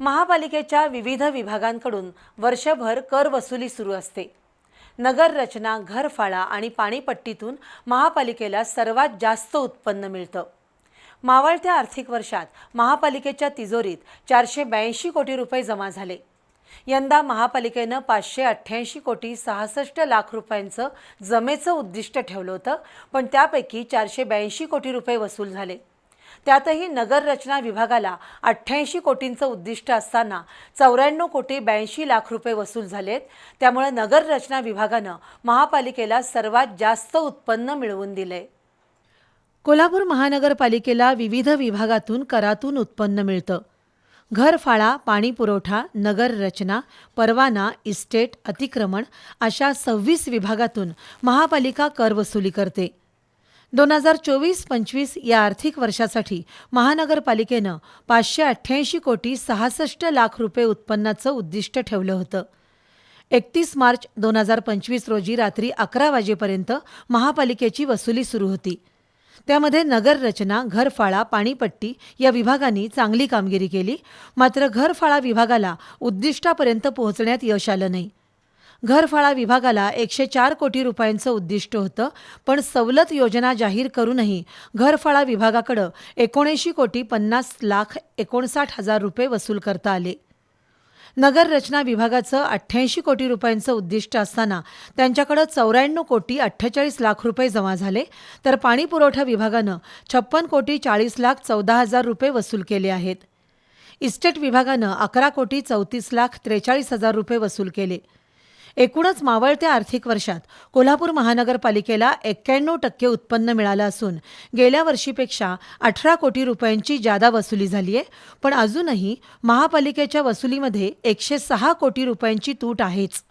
महापालिकेच्या विविध विभागांकडून वर्षभर कर वसुली सुरू असते. नगर रचना घरफाळा आणि पाणीपट्टीतून महापालिकेला सर्वात जास्त उत्पन्न मिळतं. मावळत्या आर्थिक वर्षात महापालिकेच्या तिजोरीत चारशे ब्याऐंशी कोटी रुपये जमा झाले. यंदा महापालिकेनं पाचशे अठ्ठ्याऐंशी कोटी सहासष्ट लाख रुपयांचं जमेचं उद्दिष्ट ठेवलं होतं पण त्यापैकी चारशे ब्याऐंशी कोटी रुपये वसूल झाले. त्यातही नगर रचना विभागाला अठ्ठ्याऐंशी कोटींचं उद्दिष्ट असताना चौऱ्याण्णव कोटी ब्याऐंशी लाख रुपये वसूल झालेत. त्यामुळे नगर रचना विभागानं महापालिकेला सर्वात जास्त उत्पन्न मिळवून दिलंय. कोल्हापूर महानगरपालिकेला विविध विभागातून करातून उत्पन्न मिळतं. घरफाळा पाणी पुरवठा नगर रचना परवाना इस्टेट अतिक्रमण अशा सव्वीस विभागातून महापालिका कर वसुली करते. दोन हजार चोवीस पंचवीस या आर्थिक वर्षासाठी महानगरपालिकेनं पाचशे अठ्ठ्याऐंशी कोटी सहासष्ट लाख रुपये उत्पन्नाचं उद्दिष्ट ठेवलं होतं. एकतीस मार्च दोन हजार पंचवीस रोजी रात्री अकरा वाजेपर्यंत महापालिकेची वसुली सुरू होती. त्यामध्ये नगररचना घरफाळा पाणीपट्टी या विभागांनी चांगली कामगिरी केली मात्र घरफाळा विभागाला उद्दिष्टापर्यंत पोहोचण्यात यश आलं नाही. घरफाळा विभागाला एकशे चार कोटी रुपयांचं उद्दिष्ट होतं पण सवलत योजना जाहीर करूनही घरफाळा विभागाकडं एकोणऐंशी कोटी पन्नास लाख एकोणसाठ हजार रुपये वसूल करता आले. नगर रचना विभागाचं अठ्ठ्याऐंशी कोटी रुपयांचं उद्दिष्ट असताना त्यांच्याकडं चौऱ्याण्णव कोटी अठ्ठेचाळीस लाख रुपये जमा झाले तर पाणी पुरवठा विभागानं छप्पन कोटी चाळीस लाख चौदा हजार रुपये वसूल केले आहेत. इस्टेट विभागानं अकरा कोटी चौतीस लाख त्रेचाळीस हजार रुपये वसूल केले. एकूणच मावळत्या आर्थिक वर्षात कोल्हापूर महानगरपालिकेला एक्क्याण्णव टक्के उत्पन्न मिळालं असून गेल्या वर्षीपेक्षा अठरा कोटी रुपयांची जादा वसुली झाली आहे. पण अजूनही महापालिकेच्या वसुलीमध्ये एकशे सहा कोटी रुपयांची तूट आहेच.